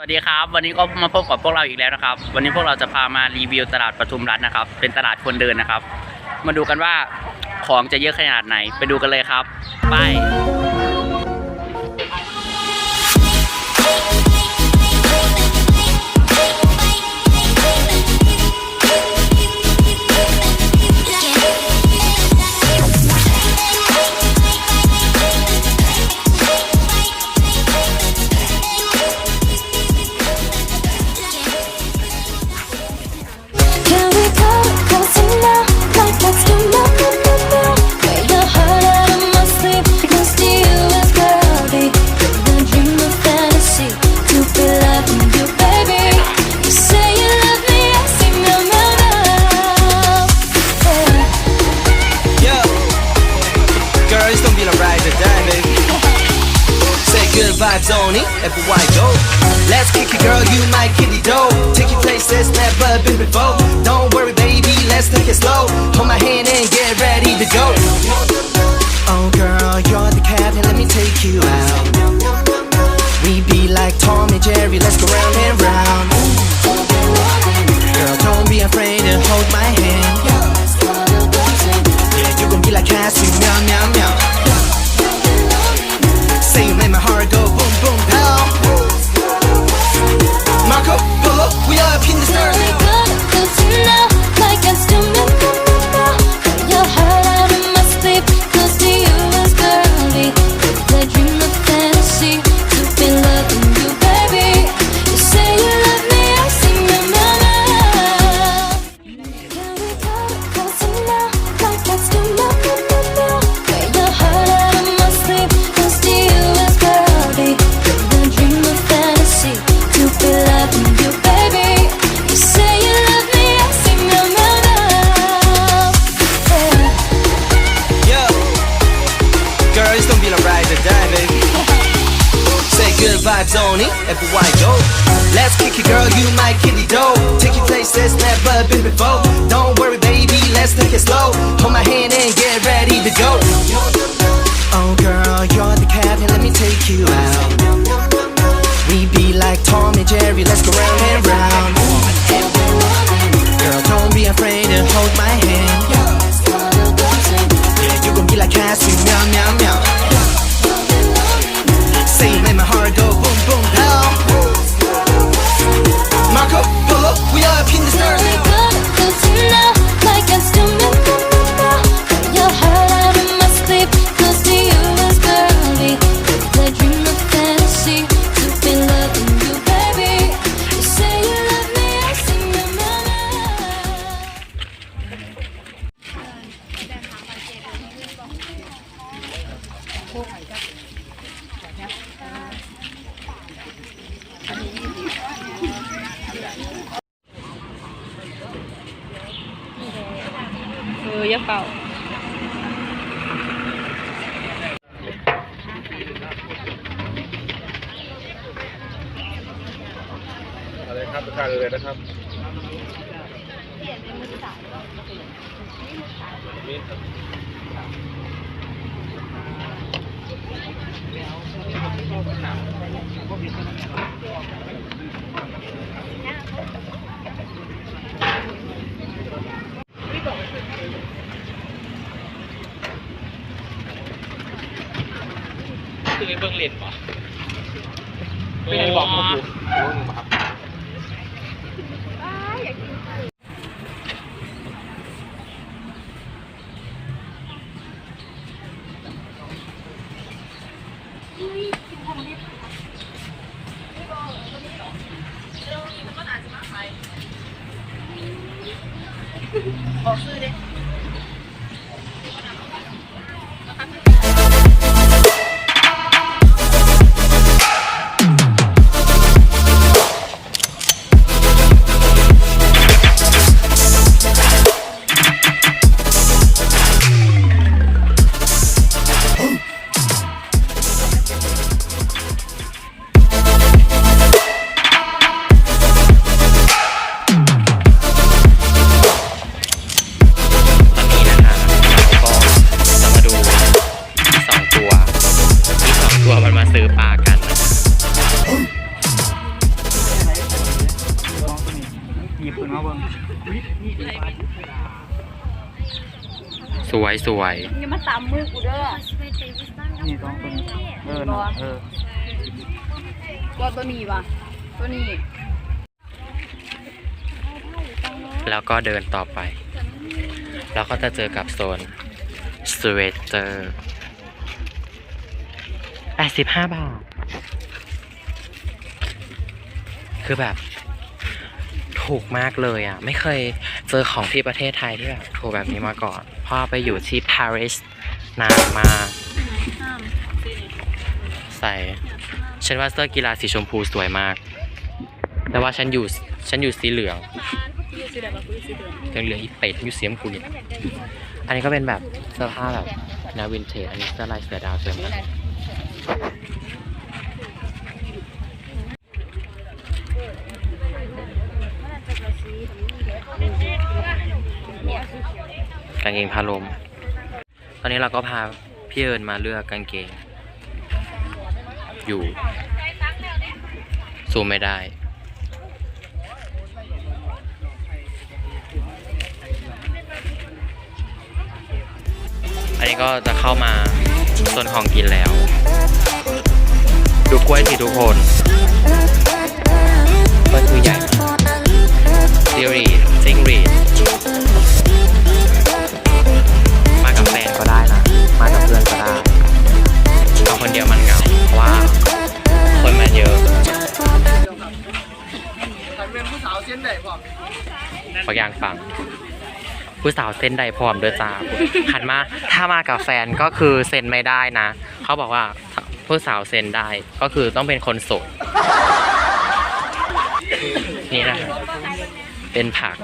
สวัสดีครับ วันนี้ก็มาพบกับพวกเราอีกแล้วนะครับ วันนี้พวกเราจะพามารีวิวตลาดปทุมรัฐนะครับ เป็นตลาดคนเดินนะครับ มาดูกันว่าของจะเยอะขนาดไหน ไปดูกันเลยครับ ไป go. You my kitty dough. Take you places never been before. Don't worry, baby, let's take it slow. Hold my hand and get ready to go. Oh, girl, you're the captain, let me take you out. We be like Tom and Jerry, let's go round and round. Girl, don't be afraid to hold my hand. Yeah, you gon' be like Cassie, อะไรครับประทานเลยนะครับมีดครับคือไอ้เบิ้งเลนป่ะไม่ได้บอกผมอยู่รู้มั้งครับ Sweet. สวยสวยอย่ามาตามมือกูเด้อนี่ต้องตัวนี้เออนะเออตัวตัวนี้ป่ะตัวนี้แล้วก็เดินต่อไปแล้วก็จะเจอกับโซนสเวตเตอร์85บาท คือแบบ ถูกมากเลยอะ ไม่เคยเจอของที่ประเทศไทยที่แบบถูกแบบนี้มาก่อนเพราะไปอยู่ที่ปารีสนานมากใส่ฉันว่าเสื้อกีฬาสีชมพูสวยมาก แต่ว่าฉันอยู่ฉันอยู่สีเหลืองเหลืองเหลืองอีเป็ดอยู่เสียมกูเนี่ยอันนี้ก็เป็นแบบเสื้อผ้าแบบแนววินเทจอันนี้เสื้อลายเสือดาวสวยมาก กางเกงพาลม ตอนนี้เราก็พาพี่เอิญมาเลือกกางเกง อยู่ซูมไม่ได้ อันนี้ก็จะเข้ามาโซนของกินแล้ว ดูกล้วยสิทุกคน ก็คือใหญ่ซีรีส์ เป็นผู้สาวเส้นใหญ่ป่ะบากยางฟัง ผู้สาวเซนใดพร้อมเด้อจ้าหันมาถ้ามากับแฟนก็คือเซ็นไม่ได้นะ เขาบอกว่าผู้สาวเซ็นได้ก็คือต้องเป็นคนโสดนี่นะเป็นผัก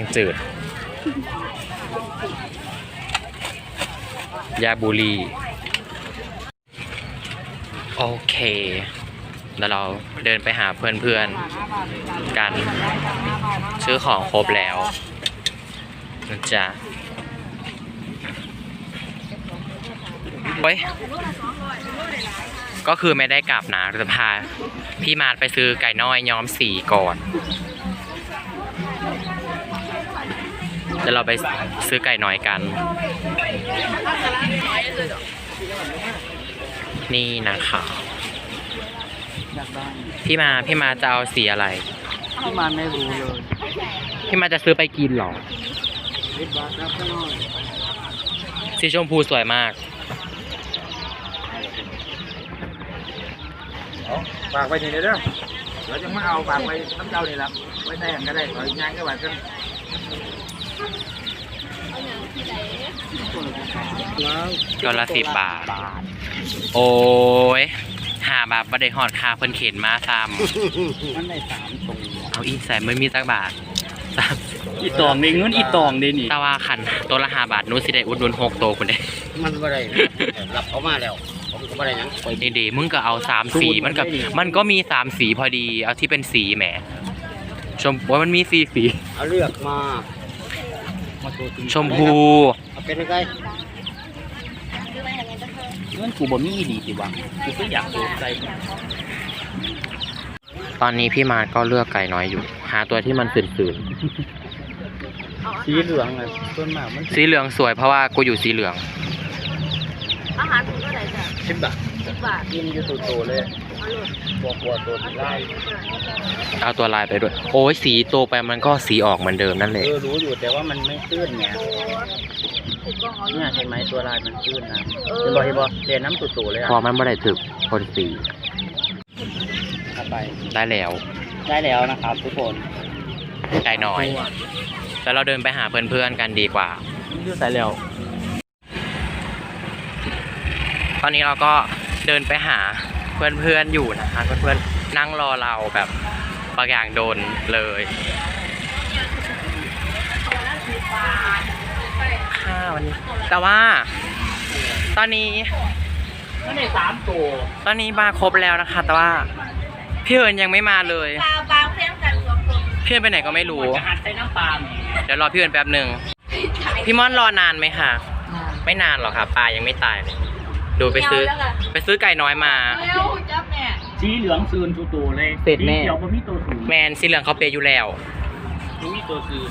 งจืด ยาบุรี โอเค แล้วเราเดินไปหาเพื่อนๆ กัน ซื้อของครบแล้วนะจ๊ะเฮ้ยก็คือไม่ได้กลับนะเราจะพาพี่มาร์ไปซื้อไก่น้อยย้อมสีก่อน เดี๋ยวเราไปซื้อไก่น้อยกัน นี่นะคะพี่มาพี่มาจะเอาสีอะไรที่มันไม่รู้เลย พี่มาจะซื้อไปกินหรอสีชมพูสวยมากฝากไว้นี่เด้อเดี๋ยวจะมาเอาฝากไว้น้ำเจ้านี่ละไว้แต่งก็ได้ขอย่างก็ไหวกัน ก็ละสิบบาท โอ้ยหาแบบบัได้หอดคาเพิ่นเข็นมาซ้มันได้สามตรงำเอาอีแสนไม่มีสักบาทสามอีตองนี่เงินอีตองนี่นี่แต่ว่าคันตัวละห้าบาทหนู้สิได้อุดหนุนหกโตวคุณเด้มันบ่ได้นะรับเขามาแล้วผมก็บ่ได้หยังนี่ดีมึงก็เอาสามสีมันก็มันก็มีสามสีพอดี เอาที่เป็นสีแหมชมว่ามันมีสีสีเอาเลือกมา มาตัวจริงชมพู เอาเป็นยังไงเงินกูบ่มีอีดีสิวะกูก็อยากสนใจตอนนี้พี่มาร์ทก็เลือกไก่น้อยอยู่ หาตัวที่มันสื่นสีเหลืองเลยส่วนมากมันๆสีเหลืองสวยเพราะว่ากูอยู่สีเหลือง อาหารถูกเท่าไหร่จ้ะ สิบบาท สิบบาทกินอยู่ตัวโตเลยเอาลูกตัวกลัวตัวไล่เอาตัวลายไปด้วย โอ้ยสีโตไปมันก็สีออกเหมือนเดิมนั่นแหเอละอรู้อยู่แต่ว่ามันไม่ตื้นไงถูกต้องเอาเนี่ยเห็นไหมตัวลายมันตื้นนะเห็นบ่เห็นบ่เรียนน้ำตัวโตเลยพออะมันไม่ได้ถึกคนสีเอาไปได้แล้วได้แล้วนะครับทุกคนไก่น้อย แล้วเราเดินไปหาเพื่อนๆกันดีกว่ายืดสายแล้วตอนนี้เราก็ เดินไปหาเพื่อนๆอยู่นะคะเพื่อนๆนั่งรอเราแบบบางอย่างโดนเลยค่ะวันนี้ แต่ว่า ตอนนี้ไม่ได้สามตัวตอนนี้มาครบแล้วนะคะ แต่ว่า พี่เอิญยังไม่มาเลยปลาปลาเพียงกันสองคนพี่เอิญไปไหนก็ไม่รู้จะหัดใส่น้ำปลาเดี๋ยวรอพี่เอิญแป๊บหนึ่งพี่ม่อนรอนานไหมคะไม่นานหรอกค่ะปลายังไม่ตายเลย ดูไปซื้อ ไปซื้อไก่น้อยมาเร็วจับแม่สีเหลืองซืนตัวโตเลยเสร็จแน่ สีเขียวมันมีตัวสูงแมนสีเหลืองเขาเปย์อยู่แล้ว มันมีตัวซืน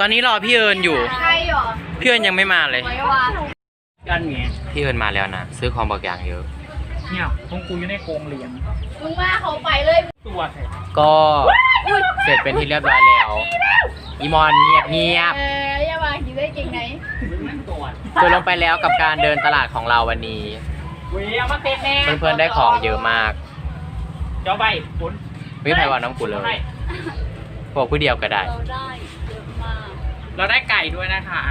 ตอนนี้รอพี่เอิญอยู่ใครหรอพี่เอิญยังไม่มาเลย ไว้ว่ากันไงพี่เอิญมาแล้วนะ ซื้อของบางอย่างเยอะ เนี่ยของกูอยู่ในกรงเหรียญมึงมาเขาไปเลยตัวแท้ก็ เสร็จเป็นที่เรียบร้อยแล้ว อีมอนเงียบเงียบเอออย่ามาคิดได้เก่งไหนมันตัวจนลงไปแล้วกับการเดินตลาดของเราวันนี้ เว้ยเอามาเตะแน่เพื่อนๆได้ของเยอะมากเจ้าใบฝนไม่มีใครว่าน้องกูเลยบอกผู้เดียวก็ได้ เราได้เยอะมากเราได้ไก่ด้วยนะคะ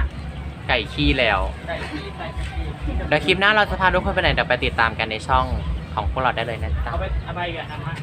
ไก่ขี้แล้ว ไก่ที่ใส่กะทิเดี๋ยวคลิปหน้าเราจะพาทุกคนไปไหนเดี๋ยวไปติดตามกันในช่องของพวกเราได้เลยนะจ๊ะ เอาไปเอาไปกันนะ